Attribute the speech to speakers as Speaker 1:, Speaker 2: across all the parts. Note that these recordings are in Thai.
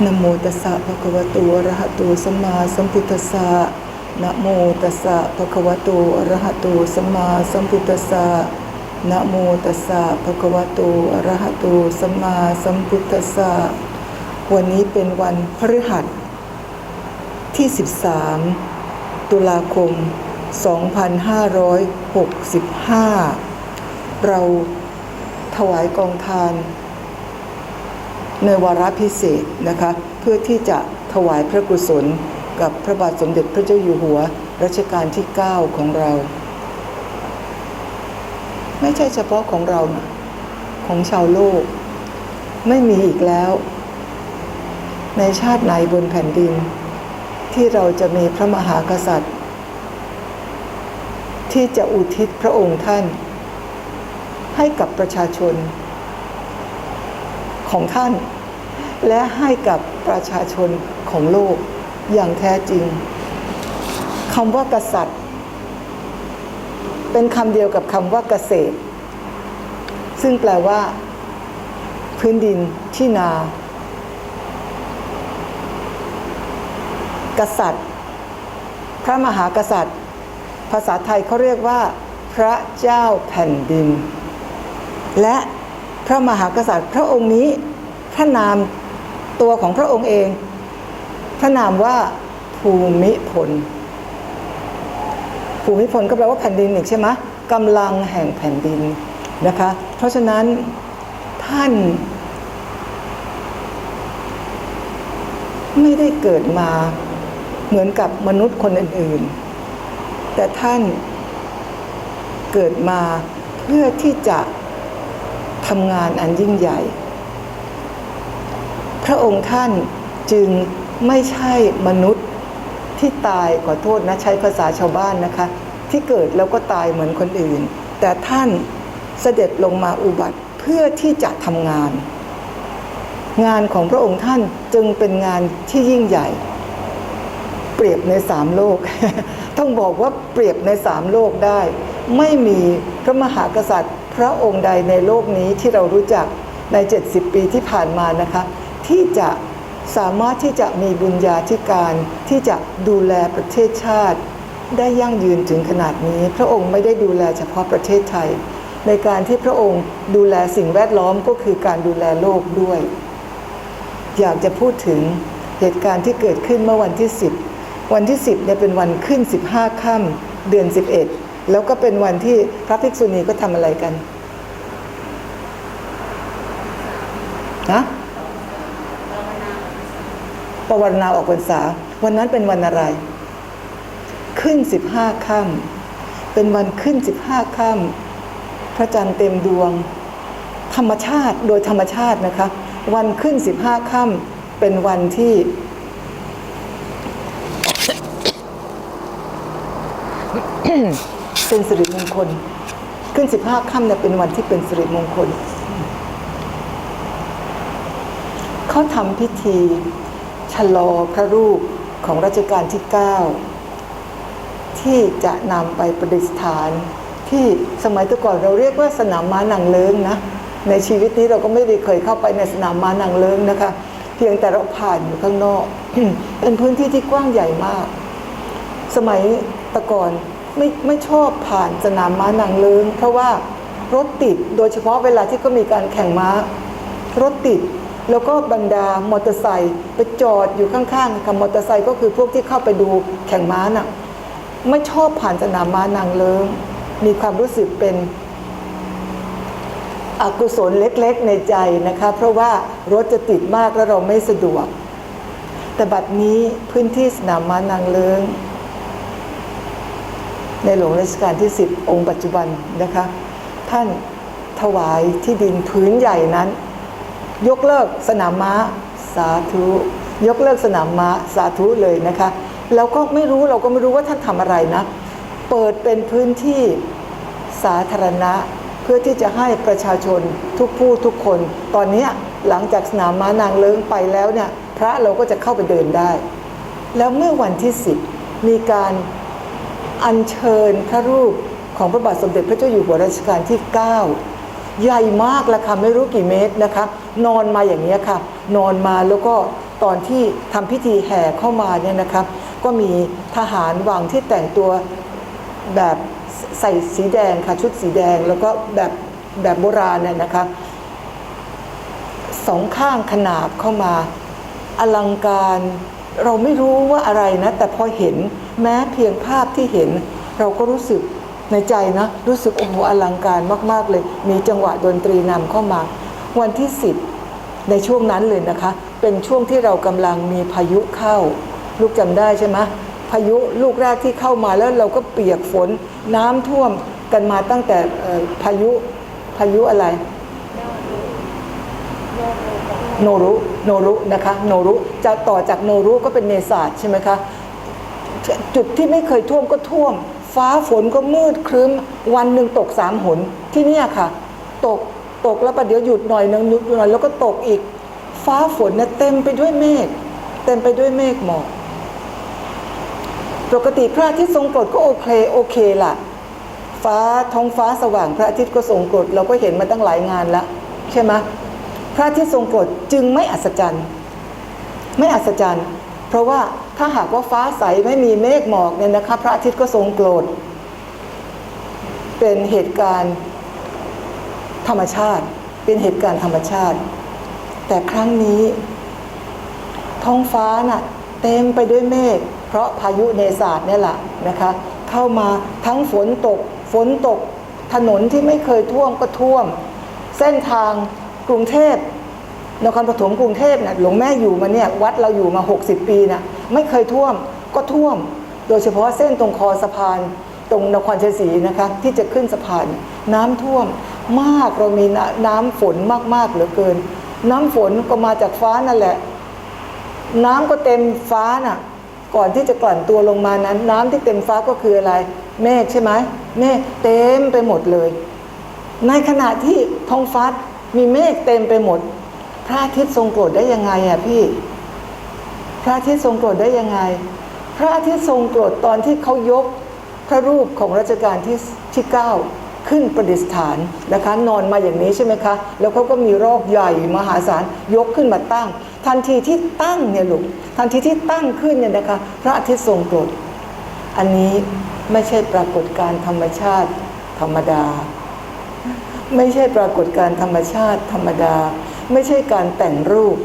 Speaker 1: นะโมตัสสะภะคะวะโตอะระหะโตสัมมาสัมพุทธัสสะนะโมตัสสะภะคะวะโตอะระหะโตสัมมาสัมพุทธัสสะนะโมตัสสะภะคะวะโตอะระหะโตสัมมาสัมพุทธัสสะวันนี้เป็นวันพฤหัสที่ 13 ตุลาคม 2565 เราถวายกองทาน ในวาระพิเศษนะคะเพื่อที่จะถวายพระกุศลกับพระบาทสมเด็จพระเจ้าอยู่หัวรัชกาลที่ 9 ของเรา ไม่ใช่เฉพาะของเรานะของชาวโลก ไม่มีอีกแล้ว ในชาติไหนบนแผ่นดิน ที่เราจะมีพระมหากษัตริย์ ที่จะอุทิศพระองค์ท่าน ให้กับประชาชน ของท่าน และให้กับประชาชนของโลกอย่างแท้จริงคำว่ากษัตริย์ เป็นคำเดียวกับคำว่าเกษตร ซึ่งแปลว่า พื้นดินที่นา กษัตริย์ พระมหากษัตริย์ ภาษาไทยเขาเรียกว่า พระเจ้าแผ่นดิน และ พระมหากษัตริย์ พระองค์นี้พระนามตัวของพระองค์เอง พระนามว่าภูมิพล ภูมิพลก็แปลว่าแผ่นดินอีกใช่ไหมกำลังแห่งแผ่นดินนะคะ เพราะฉะนั้นท่าน ไม่ได้เกิดมาเหมือนกับมนุษย์คนอื่น ๆ แต่ท่านเกิดมาเพื่อที่จะ ทำงานอันยิ่งใหญ่ พระองค์ท่านจึงไม่ใช่มนุษย์ที่ตายขอโทษนะใช้ภาษาชาวบ้านนะคะ ที่เกิดแล้วก็ตายเหมือนคนอื่น แต่ท่านเสด็จลงมาอุบัติเพื่อที่จะทำงาน งานของพระองค์ท่านจึงเป็นงานที่ยิ่งใหญ่ เปรียบในสามโลก ต้องบอกว่าเปรียบในสามโลกได้ ไม่มีพระมหากษัตริย์ พระองค์ใดในโลกนี้ที่เรารู้จักใน 70 ปีที่ผ่านมานะคะ ที่จะสามารถที่จะมีบุญญาธิการที่จะดูแลประเทศชาติ ได้ยั่งยืนถึงขนาดนี้ พระองค์ไม่ได้ดูแลเฉพาะประเทศไทย ในการที่พระองค์ดูแลสิ่งแวดล้อมก็คือการดูแลโลกด้วย อยากจะพูดถึงเหตุการณ์ที่เกิดขึ้นเมื่อวันที่ 10 วันที่ 10เนี่ยเป็นวันขึ้น 15 ค่ำเดือน 11 แล้วก็เป็นวันที่พระภิกษุณีก็ทำอะไรกันนะปวารณาออกพรรษา วันนั้นเป็นวันอะไร ขึ้น15ค่ำเป็นวันขึ้น15ค่ำพระจันทร์เต็มดวง ธรรมชาติโดยธรรมชาตินะคะ วันขึ้น15ค่ำเป็นวันที่ เป็นสิริมงคล ขึ้น15ค่ำเนี่ยเป็นวันที่เป็นสิริมงคล เขาทำพิธีชะลอพระรูปของรัชกาลที่9ที่จะนำไปประดิษฐาน ที่สมัยต่ก่อนเราเรียกว่าสนามม้านางเลิงนะในชีวิตนี้เราก็ไม่ได้เคยเข้าไปในสนามม้านางเลิงนะคะ เพียงแต่เราผ่านอยู่ข้างนอก เป็นพื้นที่ที่กว้างใหญ่มาก สมัยตะก่อน ไม่ไม่ชอบผ่านสนามม้านางเลิงเพราะว่ารถติดโดยเฉพาะเวลาที่ก็มีการแข่งม้า รถติดแล้วก็บรรดามอเตอร์ไซค์ไปจอดอยู่ข้างๆกับมอเตอร์ไซค์ก็คือพวกที่เข้าไปดูแข่งม้าน่ะไม่ชอบผ่านสนามม้านางเลิงมีความรู้สึกเป็นอกุศลเล็กๆ ในใจนะคะ เพราะว่ารถจะติดมากแล้วเราไม่สะดวก แต่บัดนี้พื้นที่สนามม้านางเลิง ในหลวงรัชกาลที่ 10 องค์ปัจจุบันนะคะ ท่านถวายที่ดินพื้นใหญ่นั้น ยกเลิกสนามม้าสาธุ ยกเลิกสนามม้าสาธุเลยนะคะแล้วก็ไม่รู้เราก็ไม่รู้ว่าท่านทำอะไรนะ เปิดเป็นพื้นที่สาธารณะเพื่อที่จะให้ประชาชนทุกผู้ทุกคน ตอนนี้หลังจากสนามม้านางเลิ้งไปแล้วเนี่ยพระเราก็จะเข้าไปเดินได้ แล้วเมื่อวันที่10มีการ อัญเชิญพระรูปของพระบาทสมเด็จพระเจ้าอยู่หัวรัชกาลที่ 9 ใหญ่มากละค่ะไม่รู้กี่เมตรนะคะ นอนมาอย่างนี้ค่ะ นอนมาแล้วก็ตอนที่ทำพิธีแห่เข้ามาเนี่ยนะครับก็มีทหารวังที่แต่งตัวแบบใส่สีแดงค่ะชุดสีแดงแล้วก็แบบแบบโบราณเนี่ยนะคะสองข้างขนาบเข้ามา อลังการเราไม่รู้ว่าอะไรนะ แต่พอเห็น แม้เพียงภาพที่เห็นเราก็รู้สึกในใจนะรู้สึกโอ้โหอลังการมาก ๆ เลย มีจังหวะดนตรีนำเข้ามา วันที่ 10 ในช่วงนั้นเลยนะคะ เป็นช่วงที่เรากำลังมีพายุเข้า ลูกจำได้ใช่ไหมพายุลูกแรกที่เข้ามาแล้วเราก็เปียกฝนน้ำท่วมกันมาตั้งแต่พายุพายุอะไร โนรุโนรุนะคะโนรุจะต่อจากโนรุก็เป็นเนศาสตใช่ไหมคะ จุดที่ไม่เคยท่วมก็ท่วม ฟ้าฝนก็มืดครึ้ม วันหนึ่งตกสามหนที่เนี่ยค่ะ ตกตกแล้วประเดี๋ยวหยุดหน่อยนึงหยุดหน่อยแล้วก็ตกอีก ฟ้าฝนเนี่ยเต็มไปด้วยเมฆเต็มไปด้วยเมฆหมอกปกติพระอาทิตย์ทรงกรดก็โอเคโอเคล่ะ ฟ้าท้องฟ้าสว่างพระอาทิตย์ก็ทรงกรดเราก็เห็นมาตั้งหลายงานแล้วใช่ไหมพระอาทิตย์ทรงกรดจึงไม่อัศจรรย์ ไม่อัศจรรย์ เพราะว่าถ้าหากว่าฟ้าใสไม่มีเมฆหมอกเนี่ยนะคะพระอาทิตย์ก็ทรงโกรธ เป็นเหตุการณ์ธรรมชาติ เป็นเหตุการณ์ธรรมชาติ แต่ครั้งนี้ ท้องฟ้าน่ะเต็มไปด้วยเมฆเพราะพายุเนศาสตร์เนี่ยแหละนะคะ เข้ามาทั้งฝนตก ฝนตก ถนนที่ไม่เคยท่วมก็ท่วม เส้นทางกรุงเทพ นครปฐมกรุงเทพนะหลวงแม่อยู่มาเนี่ยวัดเราอยู่มา 60 ปีนะไม่เคยท่วมก็ท่วม โดยเฉพาะเส้นตรงคอสะพาน ตรงนครชัยศรีนะคะที่จะขึ้นสะพาน น้ำท่วมมากเรามีน้ำน้ำฝนมากๆเหลือเกิน น้ำฝนก็มาจากฟ้านั่นแหละ น้ำก็เต็มฟ้าน่ะก่อนที่จะกลั่นตัวลงมานั้น น้ำที่เต็มฟ้าก็คืออะไรเมฆใช่ไหมเมฆเต็มไปหมดเลย ในขณะที่ท้องฟ้ามีเมฆเต็มไปหมด พระอาทิตย์ทรงโกรธได้ยังไงอะพี่ พระอาทิตย์ทรงโกรธได้ยังไง พระอาทิตย์ทรงโกรธตอนที่เขายกพระรูปของรัชกาลที่ที่เก้าขึ้นประดิษฐานนะคะ นอนมาอย่างนี้ใช่ไหมคะ แล้วเขาก็มีรอบใหญ่มหาศาลยกขึ้นมาตั้ง ทันทีที่ตั้งเนี่ยลูกทันทีที่ตั้งขึ้นเนี่ยนะคะ พระอาทิตย์ทรงโกรธอันนี้ไม่ใช่ปรากฏการธรรมชาติธรรมดา ไม่ใช่ปรากฏการธรรมชาติธรรมดา ไม่ใช่การแต่งรูป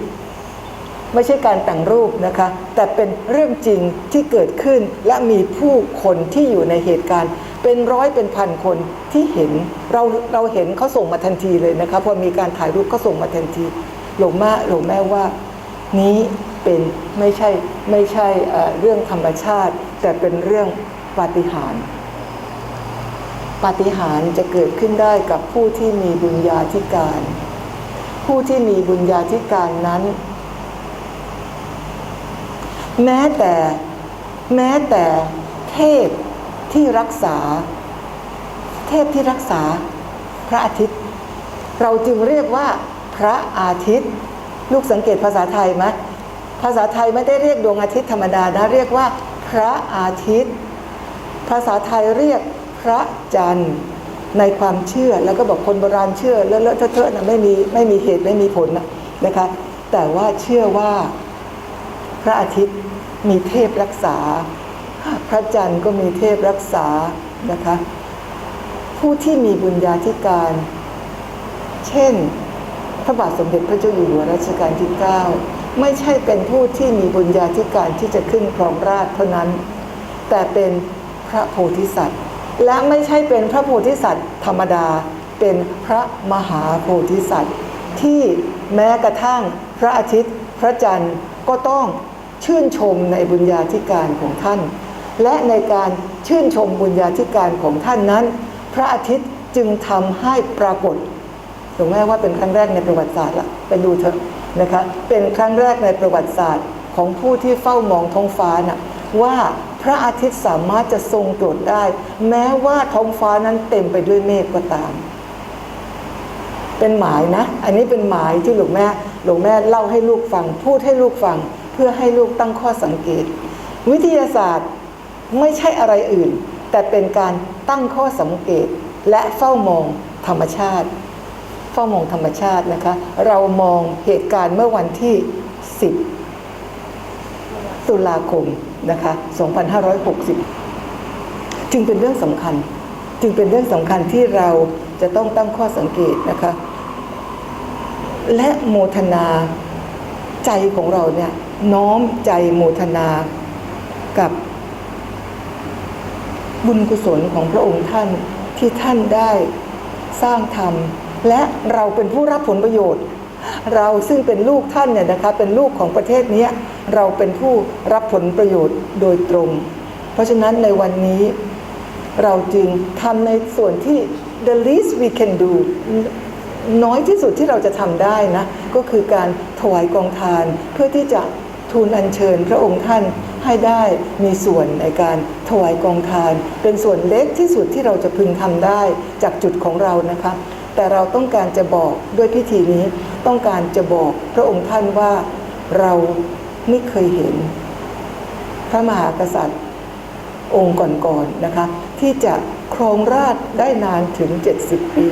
Speaker 1: ไม่ใช่การแต่งรูปนะคะ แต่เป็นเรื่องจริงที่เกิดขึ้นและมีผู้คนที่อยู่ในเหตุการณ์ เป็นร้อยเป็นพันคนที่เห็นเราเราเห็นเขาส่งมาทันทีเลยนะคะพอมีการถ่ายรูปก็ส่งมาทันที หลวงแม่หลวงแม่ว่านี้เป็นไม่ใช่ไม่ใช่เอ่อเรื่องธรรมชาติ แต่เป็นเรื่องปาฏิหาริย์ปาฏิหาริย์จะเกิดขึ้นได้กับผู้ที่มีบุญญาธิการ ผู้ที่มีบุญญาธิการนั้น แม้แต่แม้แต่เทพที่รักษา เทพที่รักษาพระอาทิตย์ เราจึงเรียกว่าพระอาทิตย์ ลูกสังเกตภาษาไทยไหมภาษาไทยไม่ได้เรียกดวงอาทิตย์ธรรมดานะเรียกว่า พระอาทิตย์ ภาษาไทยเรียกพระจันทร์ ในความเชื่อแล้วก็บอกคนโบราณเชื่อเลอะเลอะเทอะๆนะไม่มีไม่มีเหตุไม่มีผลนะนะคะ แต่ว่าเชื่อว่าพระอาทิตย์มีเทพรักษา พระจันทร์ก็มีเทพรักษานะคะ ผู้ที่มีบุญญาธิการ เช่น พระบาทสมเด็จพระเจ้าอยู่หัวรัชกาลที่ 9 ไม่ใช่เป็นผู้ที่มีบุญญาธิการที่จะขึ้นครองราชเท่านั้น แต่เป็นพระโพธิสัตว์ และไม่ใช่เป็นพระโพธิสัตว์ธรรมดา เป็นพระมหาโพธิสัตว์ ที่แม้กระทั่งพระอาทิตย์ พระจันทร์ก็ต้องชื่นชมในบุญญาธิการของท่าน และในการชื่นชมบุญญาธิการของท่านนั้น พระอาทิตย์จึงทำให้ปรากฏถูกไหมว่าเป็นครั้งแรกในประวัติศาสตร์ละไปดูเถอะนะคะเป็นครั้งแรกในประวัติศาสตร์ของผู้ที่เฝ้ามองท้องฟ้าน่ะว่า พระอาทิตย์สามารถจะทรงโปรดได้ แม้ว่าท้องฟ้านั้นเต็มไปด้วยเมฆก็ตาม เป็นหมายนะ อันนี้เป็นหมายที่หลวงแม่หลวงแม่เล่าให้ลูกฟัง พูดให้ลูกฟัง เพื่อให้ลูกตั้งข้อสังเกต วิทยาศาสตร์ไม่ใช่อะไรอื่น แต่เป็นการตั้งข้อสังเกต และเฝ้ามองธรรมชาติ เฝ้ามองธรรมชาตินะคะ เรามองเหตุการณ์เมื่อวันที่ 10 ตุลาคมนะคะ 2560 จึงเป็นเรื่องสำคัญ จึงเป็นเรื่องสำคัญที่เราจะต้องตั้งข้อสังเกตนะคะ และโมทนาใจของเราเนี่ยน้อมใจโมทนากับบุญกุศลของพระองค์ท่านที่ท่านได้สร้างทำและเราเป็นผู้รับผลประโยชน์ เราซึ่งเป็นลูกท่านเนี่ยนะคะเป็นลูกของประเทศนี้เราเป็นผู้รับผลประโยชน์โดยตรง เพราะฉะนั้นในวันนี้เราจึงทำในส่วนที่ the least we can do น้อยที่สุดที่เราจะทำได้นะ ก็คือการถวายกองทานเพื่อที่จะทูลอัญเชิญพระองค์ท่านให้ได้มีส่วนในการถวายกองทาน เป็นส่วนเล็กที่สุดที่เราจะพึงทำได้จากจุดของเรานะคะ แต่เราต้องการจะบอกด้วยพิธีนี้ต้องการจะบอกพระองค์ท่านว่าเราไม่เคยเห็น พระมหากษัตริย์องค์ก่อนๆนนะคะ ที่จะครองราชได้นานถึง 70 ปี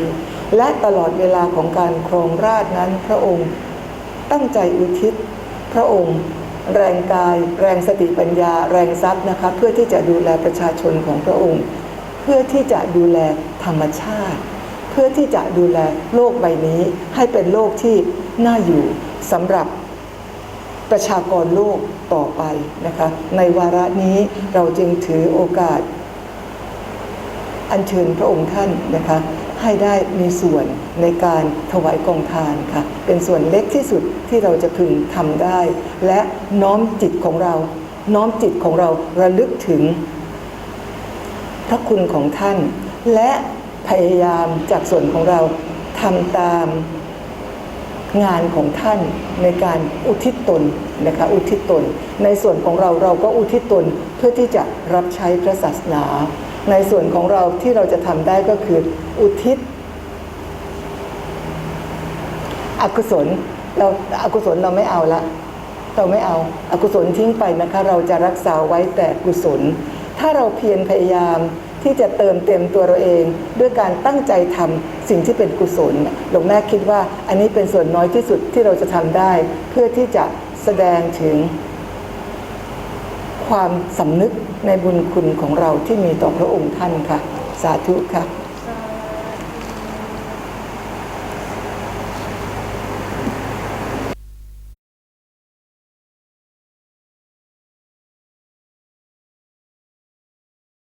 Speaker 1: และตลอดเวลาของการครองราชนั้นพระองค์ตั้งใจอุทิศ พระองค์ แรงกาย แรงสติปัญญา แรงทรัพย์นะคะเพื่อที่จะดูแลประชาชนของพระองค์ เพื่อที่จะดูแลธรรมชาติ พื่อที่จะดูแลโลกใบนี้ ให้เป็นโลกที่น่าอยู่สำหรับประชากรโลกต่อไปนะคะ ในวาระนี้เราจึงถือโอกาส อัญเชิญพระองค์ท่านนะคะ ให้ได้มีส่วนในการถวายกองทานค่ะ เป็นส่วนเล็กที่สุดที่เราจะพึงทำได้ และน้อมจิตของเรา น้อมจิตของเราระลึกถึงพระคุณของท่าน และ พยายามจากส่วนของเราทำตามงานของท่านในการอุทิศตนนะคะอุทิศตน ในส่วนของเราเราก็อุทิศตนเพื่อที่จะรับใช้พระศาสนา ในส่วนของเราที่เราจะทำได้ก็คืออุทิศ อกุศลเราอกุศลเราไม่เอาละเราไม่เอาอากุศลทิ้งไปนะคะ เราจะรักษาไว้แต่กุศล ถ้าเราเพียรพยายาม ที่จะเติมเต็มตัวเราเอง ด้วยการตั้งใจทำสิ่งที่เป็นกุศลหลวงแม่คิดว่าอันนี้เป็นส่วนน้อยที่สุดที่เราจะทำได้ เพื่อที่จะแสดงถึงความสำนึกในบุญคุณของเราที่มีต่อพระองค์ท่านค่ะ สาธุค่ะ